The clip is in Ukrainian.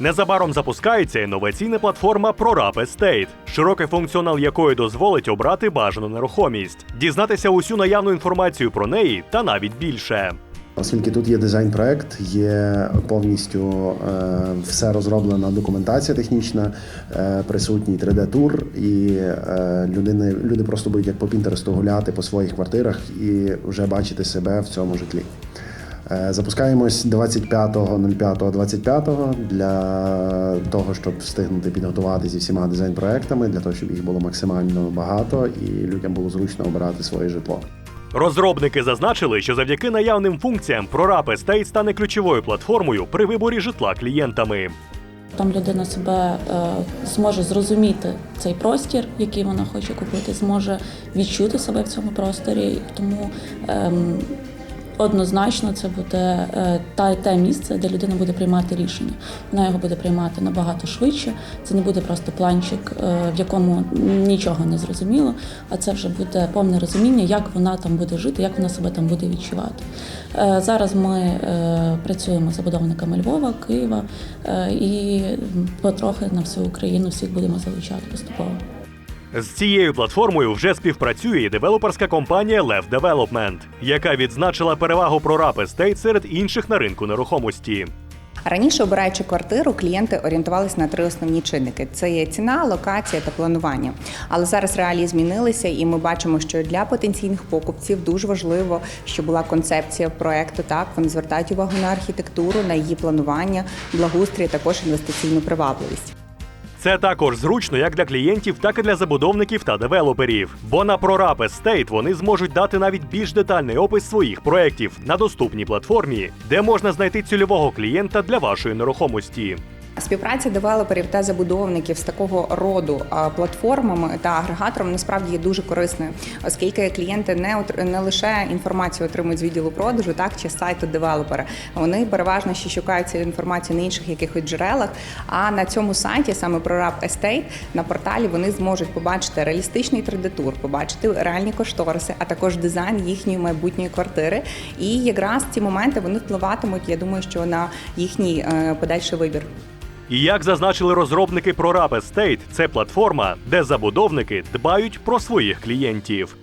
Незабаром запускається інноваційна платформа ProRap Estate, широкий функціонал якої дозволить обрати бажану нерухомість, дізнатися усю наявну інформацію про неї та навіть більше. Оскільки тут є дизайн-проект, є повністю е, все розроблена документація технічна, е, присутній 3D-тур, і е, людини, люди просто будуть як по Пінтересту гуляти по своїх квартирах і вже бачити себе в цьому житлі. Е, Запускаємось 25.05.25 для того, щоб встигнути підготувати зі всіма дизайн-проектами, для того, щоб їх було максимально багато і людям було зручно обирати своє житло. Розробники зазначили, що завдяки наявним функціям ProRap Estate стане ключовою платформою при виборі житла клієнтами. Там людина себе е, зможе зрозуміти цей простір, який вона хоче купити, зможе відчути себе в цьому просторі. Тому ем, однозначно це буде е, та те місце, де людина буде приймати рішення. Вона його буде приймати набагато швидше. Це не буде просто планчик, е, в якому нічого не зрозуміло, а це вже буде повне розуміння, як вона там буде жити, як вона себе там буде відчувати. Е, Зараз ми працюємо з забудовниками Львова, Києва і потрохи на всю Україну всіх будемо залучати поступово. З цією платформою вже співпрацює і девелоперська компанія Lev Development, яка відзначила перевагу ProRap Estate серед інших на ринку нерухомості. Раніше, обираючи квартиру, клієнти орієнтувалися на три основні чинники: це є ціна, локація та планування. Але зараз реалії змінилися, і ми бачимо, що для потенційних покупців дуже важливо, щоб була концепція проекту. Так вони звертають увагу на архітектуру, на її планування, благоустрій, також інвестиційну привабливість. Це також зручно як для клієнтів, так і для забудовників та девелоперів. Бо на ProRap Estate вони зможуть дати навіть більш детальний опис своїх проєктів на доступній платформі, де можна знайти цільового клієнта для вашої нерухомості. Співпраця девелоперів та забудовників з такого роду платформами та агрегатором насправді є дуже корисною, оскільки клієнти не не лише інформацію отримують з відділу продажу, так чи з сайту девелопера. Вони переважно ще шукають цю інформацію на інших якихось джерелах. А на цьому сайті, саме ProRap Estate, на порталі вони зможуть побачити реалістичний 3D-тур, побачити реальні кошториси, а також дизайн їхньої майбутньої квартири. І якраз ці моменти вони впливатимуть. Я думаю, що на їхній е, подальший вибір. І як зазначили розробники ProRap Estate, це платформа, де забудовники дбають про своїх клієнтів.